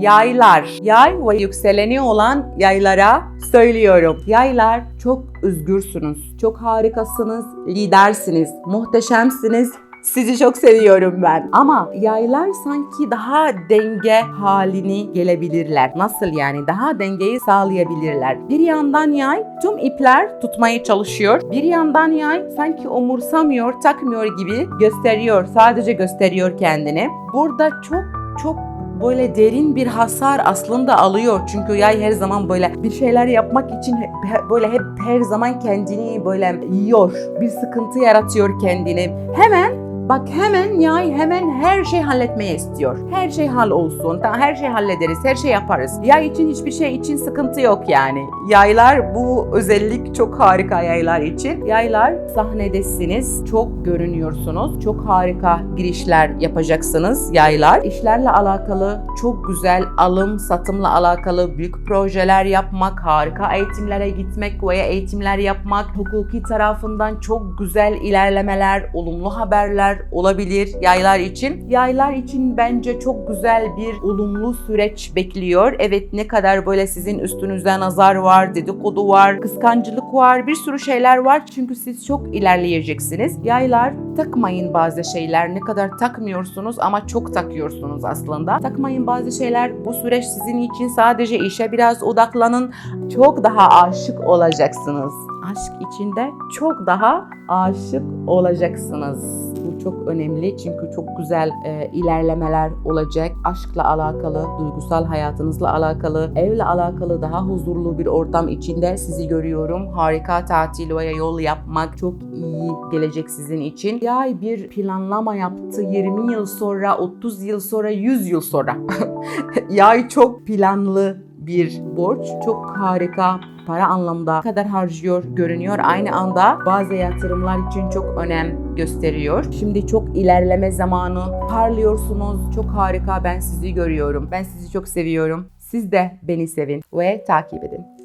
Yaylar, yay ve yükseleni olan yaylara söylüyorum. Yaylar çok özgürsünüz, çok harikasınız, lidersiniz, muhteşemsiniz. Sizi çok seviyorum ben. Ama yaylar sanki daha denge halini gelebilirler. Nasıl yani? Daha dengeyi sağlayabilirler. Bir yandan yay tüm ipler tutmaya çalışıyor. Bir yandan yay sanki umursamıyor, takmıyor gibi gösteriyor. Sadece gösteriyor kendini. Burada çok çok böyle derin bir hasar aslında alıyor. Çünkü yay her zaman böyle bir şeyler yapmak için böyle hep her zaman kendini böyle yiyor. Bir sıkıntı yaratıyor kendini. Hemen Bak hemen yay hemen her şey halletmeye istiyor. Her şey hal olsun. Tamam, her şey hallederiz. Her şey yaparız. Yay için hiçbir şey için sıkıntı yok yani. Yaylar bu özellik çok harika yaylar için. Yaylar sahnedesiniz. Çok görünüyorsunuz. Çok harika girişler yapacaksınız yaylar. İşlerle alakalı çok güzel alım satımla alakalı büyük projeler yapmak, harika eğitimlere gitmek veya eğitimler yapmak, hukuki tarafından çok güzel ilerlemeler, olumlu haberler olabilir yaylar için. Yaylar için bence çok güzel bir olumlu süreç bekliyor. Evet ne kadar böyle sizin üstünüzde nazar var, dedikodu var, kıskancılık var, bir sürü şeyler var. Çünkü siz çok ilerleyeceksiniz. Yaylar takmayın bazı şeyler. Ne kadar takmıyorsunuz ama çok takıyorsunuz aslında. Takmayın bazı şeyler. Bu süreç sizin için sadece işe biraz odaklanın. Çok daha aşık olacaksınız. Aşk içinde çok daha aşık olacaksınız. Çok önemli çünkü çok güzel e, ilerlemeler olacak. Aşkla alakalı, duygusal hayatınızla alakalı, evle alakalı daha huzurlu bir ortam içinde sizi görüyorum. Harika tatil veya yol yapmak çok iyi gelecek sizin için. Yay bir planlama yaptı 20 yıl sonra, 30 yıl sonra, 100 yıl sonra. Yay çok planlı bir borç. Çok harika para anlamda kadar harcıyor görünüyor. Aynı anda bazı yatırımlar için çok önem gösteriyor. Şimdi çok ilerleme zamanı. Parlıyorsunuz. Çok harika. Ben sizi görüyorum. Ben sizi çok seviyorum. Siz de beni sevin ve takip edin.